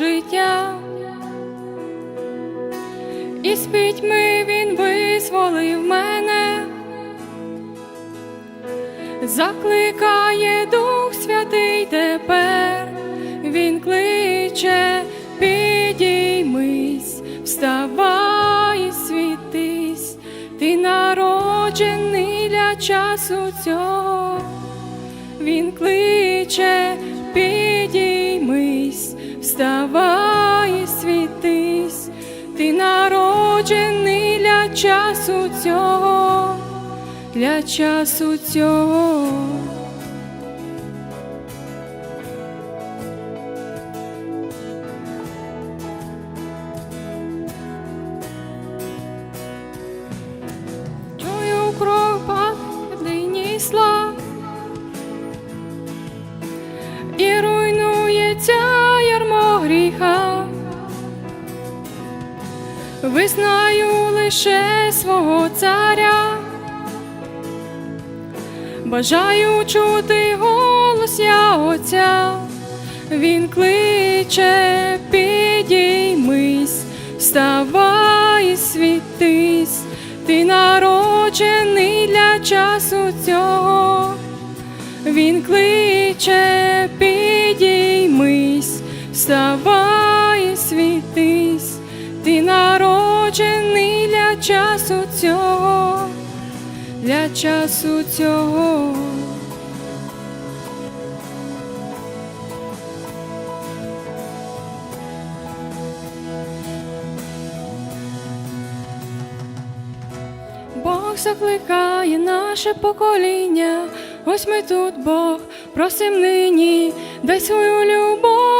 життя, і з пітьми він визволив мене, закликає Дух Святий тепер, він кличе, підіймись, вставай, світись, ти народжений для часу цього, він кличе, підіймись вставай і світись, ти народжений для часу цього, для часу цього. Чую кров падині слав, Визнаю лише свого царя, бажаю чути голос я Отця, він кличе, підіймись, вставай світись, ти народжений для часу цього. Він кличе, підіймись, вставай народжений для часу цього, для часу цього. Бог закликає наше покоління, ось ми тут, Бог, просим нині, дай свою любов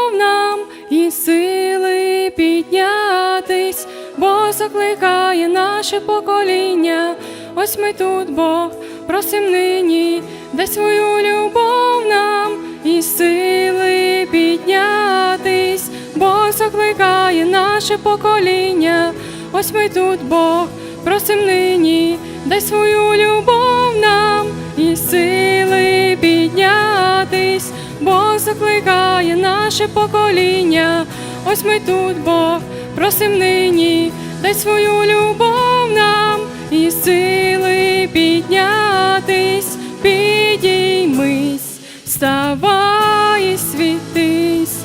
закликає наше покоління, ось ми тут, Бог, просим нині, дай свою любов нам і сили піднятись, Бог закликає наше покоління, ось ми тут, Бог, просим нині, дай свою любов нам і сили піднятись, Бог закликає наше покоління, ось ми тут, Бог, просим нині, дай свою любов нам і сили піднятись, підіймись, вставай і світись,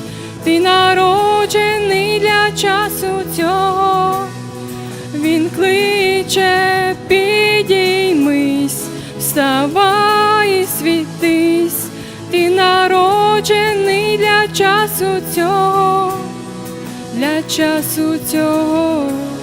ти народжений для часу цього. Він кличе, підіймись, вставай і світись, ти народжений для часу цього, для часу цього.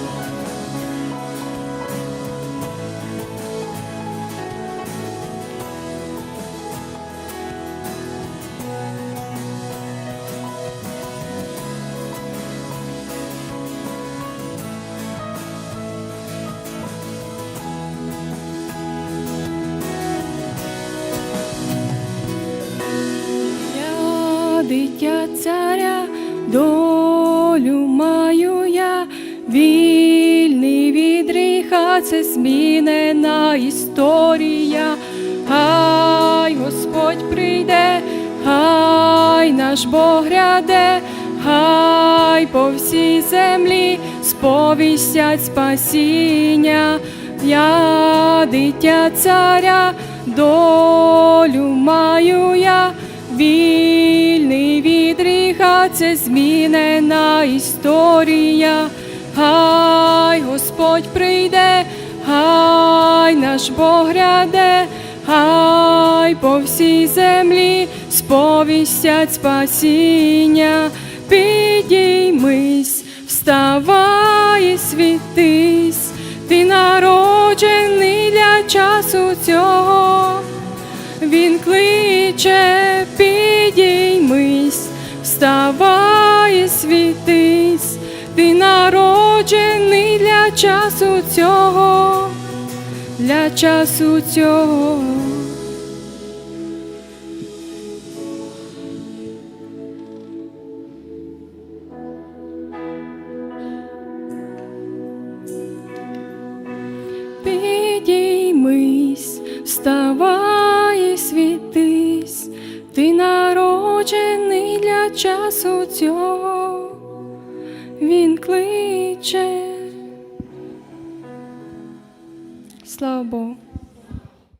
Царя, долю маю я, вільний від гріха, це змінена історія. Хай Господь прийде, хай наш Бог гряде, хай по всій землі сповістять спасіння. Я дитя царя, долю маю я, вільний від гріха, це змінена історія. Хай Господь прийде, хай наш Бог гряде, хай по всій землі сповістять спасіння. Підіймись, вставай світись, ти народжений для часу цього. Він кличе, підіймись, вставай і світись, ти народжений для часу цього, для часу цього. Підіймись, вставай ти народжений для часу цього, він кличе. Слава Богу.